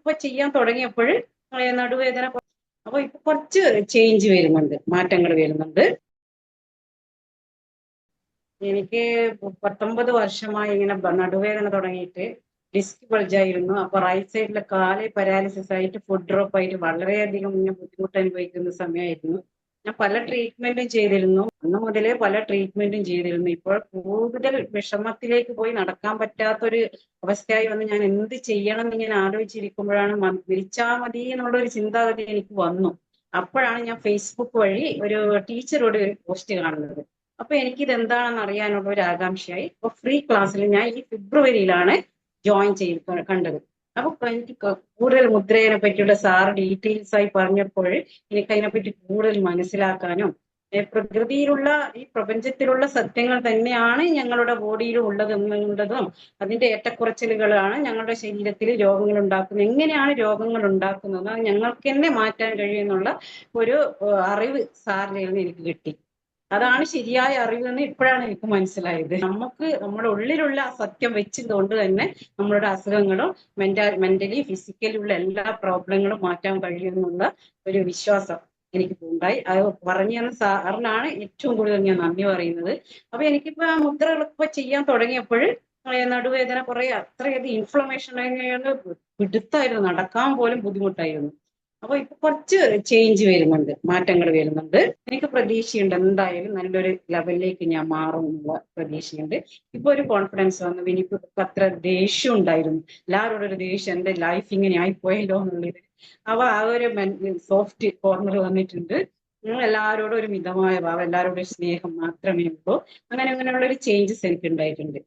ഇപ്പൊ ചെയ്യാൻ തുടങ്ങിയപ്പോൾ നടുവേദന അപ്പൊ ഇപ്പൊ കുറച്ച് ചേഞ്ച് വരുന്നുണ്ട് മാറ്റങ്ങൾ വരുന്നുണ്ട്. എനിക്ക് പത്തൊമ്പത് വർഷമായി ഇങ്ങനെ നടുവേദന തുടങ്ങിയിട്ട് ഡിസ്ക് ബൾജായിരുന്നു അപ്പൊ റൈറ്റ് സൈഡിലെ കാൽ പരാലിസിസ് ആയിട്ട് ഫുഡ് ഡ്രോപ്പ് ആയിട്ട് വളരെയധികം ഇങ്ങനെ ബുദ്ധിമുട്ട് അനുഭവിക്കുന്ന സമയമായിരുന്നു. ഞാൻ പല ട്രീറ്റ്മെന്റും ചെയ്തിരുന്നു. അന്ന് മുതലേ പല ട്രീറ്റ്മെന്റും ചെയ്തിരുന്നു. ഇപ്പോൾ കൂടുതൽ വിഷമത്തിലേക്ക് പോയി നടക്കാൻ പറ്റാത്തൊരു അവസ്ഥയായി വന്ന് ഞാൻ എന്ത് ചെയ്യണം എന്ന് ഇങ്ങനെ ആലോചിച്ചിരിക്കുമ്പോഴാണ് വിളിച്ചാൽ മതി എന്നുള്ള ഒരു ചിന്താഗതി എനിക്ക് വന്നു. അപ്പോഴാണ് ഞാൻ ഫേസ്ബുക്ക് വഴി ഒരു ടീച്ചറോട് ഒരു പോസ്റ്റ് കാണുന്നത്. അപ്പൊ ഇത് എന്താണെന്ന് അറിയാനുള്ള ഒരു ആകാംക്ഷയായി. അപ്പൊ ഫ്രീ ക്ലാസ്സിൽ ഞാൻ ഈ ഫെബ്രുവരിയിലാണ് ജോയിൻ ചെയ്ത് കണ്ടത്. അപ്പൊ എനിക്ക് കൂടുതൽ മുദ്രയെ പറ്റിയുള്ള സാറ് ഡീറ്റെയിൽസ് ആയി പറഞ്ഞപ്പോൾ എനിക്ക് അതിനെപ്പറ്റി കൂടുതൽ മനസ്സിലാക്കാനും പ്രകൃതിയിലുള്ള ഈ പ്രപഞ്ചത്തിലുള്ള സത്യങ്ങൾ തന്നെയാണ് ഞങ്ങളുടെ ബോഡിയിലും ഉള്ളത് എന്നുള്ളതും അതിന്റെ ഏറ്റക്കുറച്ചിലുകളാണ് ഞങ്ങളുടെ ശരീരത്തിൽ രോഗങ്ങൾ ഉണ്ടാക്കുന്നത്. എങ്ങനെയാണ് രോഗങ്ങൾ ഉണ്ടാക്കുന്നത്? അത് ഞങ്ങൾക്ക് തന്നെ മാറ്റാൻ കഴിയുമെന്നുള്ള ഒരു അറിവ് സാറിൽ നിന്ന് എനിക്ക് കിട്ടി. അതാണ് ശരിയായ അറിവെന്ന് ഇപ്പോഴാണ് എനിക്ക് മനസ്സിലായത്. നമുക്ക് നമ്മുടെ ഉള്ളിലുള്ള സത്യം വെച്ചതുകൊണ്ട് തന്നെ നമ്മളുടെ അസുഖങ്ങളും മെന്റാ മെന്റലി ഫിസിക്കലി ഉള്ള എല്ലാ പ്രോബ്ലങ്ങളും മാറ്റാൻ കഴിയുമെന്നുള്ള ഒരു വിശ്വാസം എനിക്ക് ഉണ്ടായി. അത് പറഞ്ഞു തന്ന സാറിനാണ് ഏറ്റവും കൂടുതൽ ഞാൻ നന്ദി പറയുന്നത്. അപ്പൊ എനിക്കിപ്പോ ആ മുദ്രകളൊക്കെ ചെയ്യാൻ തുടങ്ങിയപ്പോൾ നടുവേദന കുറെ അത്രയധികം ഇൻഫ്ലമേഷൻ പിടുത്തായിരുന്നു. നടക്കാൻ പോലും ബുദ്ധിമുട്ടായിരുന്നു. അപ്പൊ ഇപ്പൊ കുറച്ച് ചേഞ്ച് വരുന്നുണ്ട് മാറ്റങ്ങൾ വരുന്നുണ്ട്. എനിക്ക് പ്രതീക്ഷയുണ്ട് എന്തായാലും നല്ലൊരു ലെവലിലേക്ക് ഞാൻ മാറും എന്നുള്ള പ്രതീക്ഷയുണ്ട്. ഇപ്പൊ ഒരു കോൺഫിഡൻസ് വന്നു എനിക്ക് അത്ര ദേഷ്യം ഉണ്ടായിരുന്നു. എല്ലാവരോടും ഒരു ദേഷ്യം എന്റെ ലൈഫ് ഇങ്ങനെ ആയിപ്പോയല്ലോ എന്നുള്ളത്. അപ്പൊ ആ ഒരു സോഫ്റ്റ് കോർണർ വന്നിട്ടുണ്ട്. എല്ലാവരോടും ഒരു മിതമായ ഭാവം എല്ലാവരോടും സ്നേഹം മാത്രമേ ഉള്ളൂ. അങ്ങനെ അങ്ങനെയുള്ള ഒരു ചേഞ്ചസ് എനിക്ക് ഉണ്ടായിട്ടുണ്ട്